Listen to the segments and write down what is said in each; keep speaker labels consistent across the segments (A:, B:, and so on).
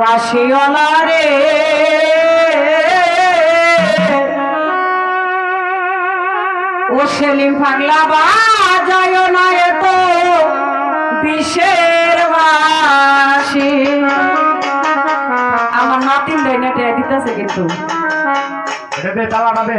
A: বাসিওলা রে। ও সেলিম পাগলা বাজায় না বিষের বাসি? আমার নাতিন দেয় না টেয়া দিতেছে কিন্তু।
B: এটা দে তালাটা দে।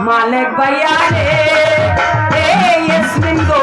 B: मालिक भैया रे। ए यस्मिन गो